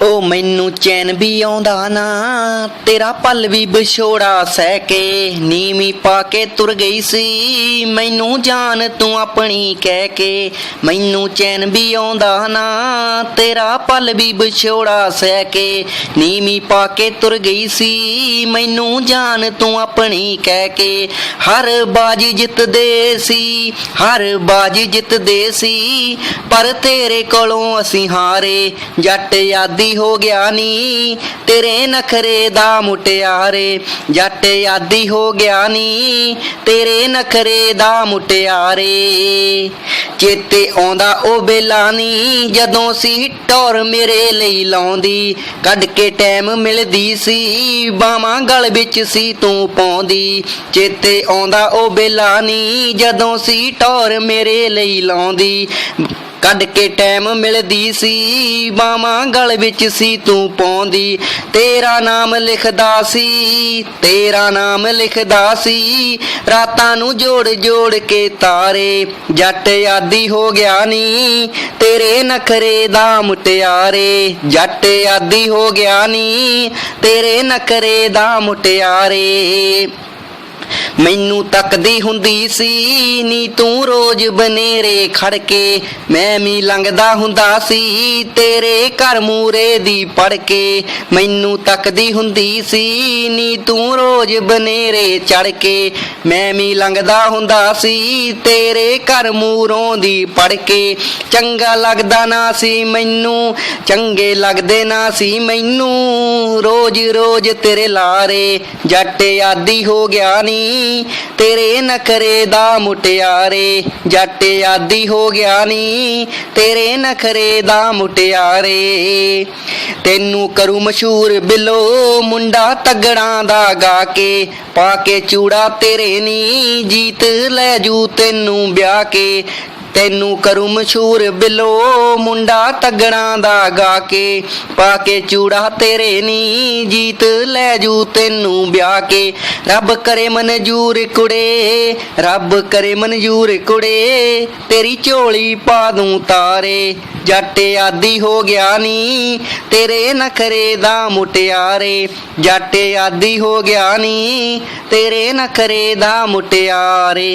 ਉਹ ਮੈਨੂੰ ਚੈਨ ਵੀ ਆਉਂਦਾ ਨਾ, ਤੇਰਾ ਪਲ ਵੀ ਵਿਛੋੜਾ ਸਹਿ ਕੇ ਨੀਵੀਂ ਪਾ ਕੇ ਤੁਰ ਗਈ ਸੀ। ਮੈਨੂੰ ਜਾਨ ਤੂੰ ਆਪਣੀ ਕਹਿ ਕੇ, ਮੈਨੂੰ ਚੈਨ ਵੀ ਆਉਂਦਾ ਨਾ, ਤੇਰਾ ਪਲ ਵੀ ਵਿਛੋੜਾ ਸਹਿ ਕੇ ਨੀਵੀਂ ਪਾ ਕੇ ਤੁਰ ਗਈ ਸੀ। ਮੈਨੂੰ ਜਾਨ ਤੂੰ ਆਪਣੀ ਕਹਿ ਕੇ ਹਰ ਬਾਜੀ ਜਿੱਤਦੇ ਸੀ, ਹਰ ਬਾਜੀ ਜਿੱਤਦੇ ਸੀ। ਪਰ ਤੇਰੇ ਕੋਲੋਂ ਅਸੀਂ ਹਾਰੇ, ਜੱਟ ਆਦੀ ਹੋ ਗਿਆ ਨੀ। ਤੇਰੇ ਨਖਰੇ ਦਾ ਮੁਟਿਆਰੇ ਜੱਟ ਆਦੀ ਹੋ ਗਿਆ ਨੀ। ਤੇਰੇ ਨਖਰੇ ਦਾ ਮੁਟਿਆਰੇ ਚੇਤੇ ਆਉਂਦਾ ਉਹ ਵੇਲਾ ਨੀ। ਜਦੋਂ ਸੀ ਟੌਰ ਮੇਰੇ ਲਈ ਲਾਉਂਦੀ। ਕੱਢ ਕੇ ਟਾਈਮ ਮਿਲਦੀ ਸੀ। ਬਾਵਾਂ ਗਲ ਵਿੱਚ ਸੀ ਤੂੰ ਪਾਉਂਦੀ। ਚੇਤੇ ਆਉਂਦਾ ਉਹ ਵੇਲਾ ਨੀ। ਜਦੋਂ ਸੀ ਟੌਰ ਮੇਰੇ ਲਈ ਲਾਉਂਦੀ। ਕੱਢ ਕੇ ਟਾਈਮ ਮਿਲਦੀ ਸੀ ਬਾਵਾਂ ਗਲ ਵਿੱਚ ਸੀ ਤੂੰ ਪਾਉਂਦੀ। ਤੇਰਾ ਨਾਮ ਲਿਖਦਾ ਸੀ, ਤੇਰਾ ਨਾਮ ਲਿਖਦਾ ਸੀ। ਰਾਤਾਂ ਨੂੰ ਜੋੜ ਜੋੜ ਕੇ ਤਾਰੇ, ਜੱਟ ਆਦੀ ਹੋ ਗਿਆ ਨੀ। ਤੇਰੇ ਨਖਰੇ ਦਾ ਮੁਟਿਆਰੇ, ਜੱਟ ਆਦੀ ਹੋ ਗਿਆ ਨੀ। ਤੇਰੇ ਨਖਰੇ ਦਾ ਮੁਟਿਆਰੇ। ਮੈਨੂੰ ਤੱਕਦੀ ਹੁੰਦੀ ਸੀ, ਨੀ ਤੂੰ ਰੋਜ਼ ਬਨੇਰੇ ਖੜ ਕੇ ਮੈਂ ਵੀ ਲੰਘਦਾ ਹੁੰਦਾ ਸੀ, ਤੇਰੇ ਘਰ ਮੂਰੇ ਦੀ ਪੜ ਕੇ ਮੈਨੂੰ ਤੱਕਦੀ ਹੁੰਦੀ ਸੀ, ਨੀ ਤੂੰ ਰੋਜ਼ ਬਨੇਰੇ ਚੜ ਕੇ ਮੈਂ ਵੀ ਲੰਘਦਾ ਹੁੰਦਾ ਸੀ, ਤੇਰੇ ਘਰ ਮੂਰੋਂ ਦੀ ਪੜ ਕੇ ਚੰਗਾ ਲੱਗਦਾ ਨਾ ਸੀ ਮੈਨੂੰ, ਚੰਗੇ ਲੱਗਦੇ ਨਾ ਸੀ ਮੈਨੂੰ। ਰੋਜ਼ ਰੋਜ਼ ਤੇਰੇ ਲਾਰੇ, ਜੱਟ ਆਦੀ ਹੋ ਗਿਆ ਨੀ। ਤੇਰੇ ਨਖਰੇ ਦਾ ਮੁਟਿਆਰੇ, ਜੱਟ ਆਦੀ ਹੋ ਗਿਆ ਨੀ। ਤੇਰੇ ਨਖਰੇ ਦਾ ਮੁਟਿਆਰੇ, ਤੈਨੂੰ ਕਰੂ ਮਸ਼ਹੂਰ ਬਿਲੋ, ਮੁੰਡਾ ਤਗੜਾਂ ਦਾ ਗਾ ਕੇ। ਪਾ ਕੇ ਚੂੜਾ ਤੇਰੇ ਨੀ, ਜੀਤ ਲੈ ਜੂ ਤੈਨੂੰ ਵਿਆਹ ਕੇ। ਤੈਨੂੰ ਕਰੂ ਮਸ਼ਹੂਰ ਬਿਲੋ, ਮੁੰਡਾ ਤਗੜਾਂ ਦਾ ਗਾ ਕੇ। ਪਾ ਕੇ ਚੂੜਾ ਤੇਰੇ ਨੀ ਜੀਤ ਲੈ ਜੂ ਤੈਨੂੰ ਵਿਆਹ ਕੇ। ਰੱਬ ਕਰੇ ਮਨਜੂਰ ਕੁੜੇ, ਰੱਬ ਕਰੇ ਮਨਜੂਰ ਕੁੜੇ। ਤੇਰੀ ਝੋਲੀ ਪਾ ਦੂੰ ਤਾਰੇ, ਜੱਟ ਆਦੀ ਹੋ ਗਿਆ ਨੀ। ਤੇਰੇ ਨਖਰੇ ਦਾ ਮੁਟਿਆਰੇ, ਜੱਟ ਆਦੀ ਹੋ ਗਿਆ ਨੀ। ਤੇਰੇ ਨਖਰੇ ਦਾ ਮੁਟਿਆਰੇ।